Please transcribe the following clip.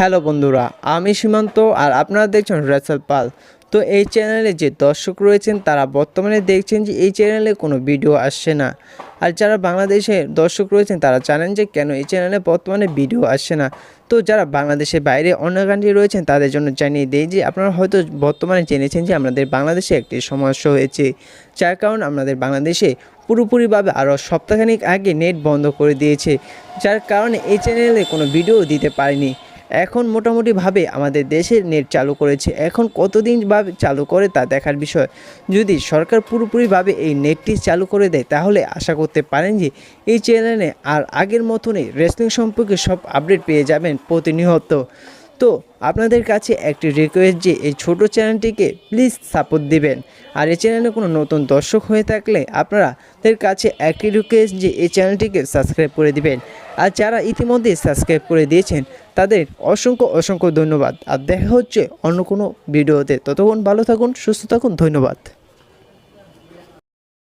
Hello বন্ধুরা, আমি সীমান্ত আর আপনারা দেখছেন রেসাল পাল তো এই চ্যানেলে যে দর্শক রয়েছেন, তারা বর্তমানে দেখছেন যে এই চ্যানেলে কোনো ভিডিও আসছে না। আর যারা বাংলাদেশে দর্শক রয়েছেন, তারা জানেন যে কেন এই চ্যানেলে বর্তমানে ভিডিও আসছে না। তো যারা বাংলাদেশের বাইরে অন্য কান্ট্রি রয়েছেন, তাদের জন্য জানিয়ে দেই যে আপনারা হয়তো বর্তমানে জেনেছেন যে আমাদের বাংলাদেশে একটি সমস্যা হয়েছে। যার কারণে আমাদের বাংলাদেশে পুরোপুরিভাবে আরও সপ্তাহখানিক আগে নেট বন্ধ করে দিয়েছে। যার কারণে এই চ্যানেলে কোনো ভিডিও দিতে পারিনি। এখন মোটামুটিভাবে আমাদের দেশের নেট চালু করেছে। এখন কতদিন বা চালু করে তা দেখার বিষয়। যদি সরকার পুরোপুরিভাবে এই নেটটি চালু করে দেয়, তাহলে আশা করতে পারেন যে এই চ্যানেলে আর আগের মতনই রেসলিং সম্পর্কে সব আপডেট পেয়ে যাবেন প্রতিনিয়ত। তো আপনাদের কাছে একটি রিকোয়েস্ট যে এই ছোট চ্যানেলটিকে প্লিজ সাপোর্ট দিবেন। আর এই চ্যানেলে কোনো নতুন দর্শক হয়ে থাকলে আপনারা তাদের কাছে একটি রিকোয়েস্ট যে এই চ্যানেলটিকে সাবস্ক্রাইব করে দিবেন। আর যারা ইতিমধ্যে সাবস্ক্রাইব করে দিয়েছেন, তাদের অসংখ্য অসংখ্য ধন্যবাদ। আর দেখা হচ্ছে অন্য কোনো ভিডিওতে। ততক্ষণ ভালো থাকুন, সুস্থ থাকুন, ধন্যবাদ।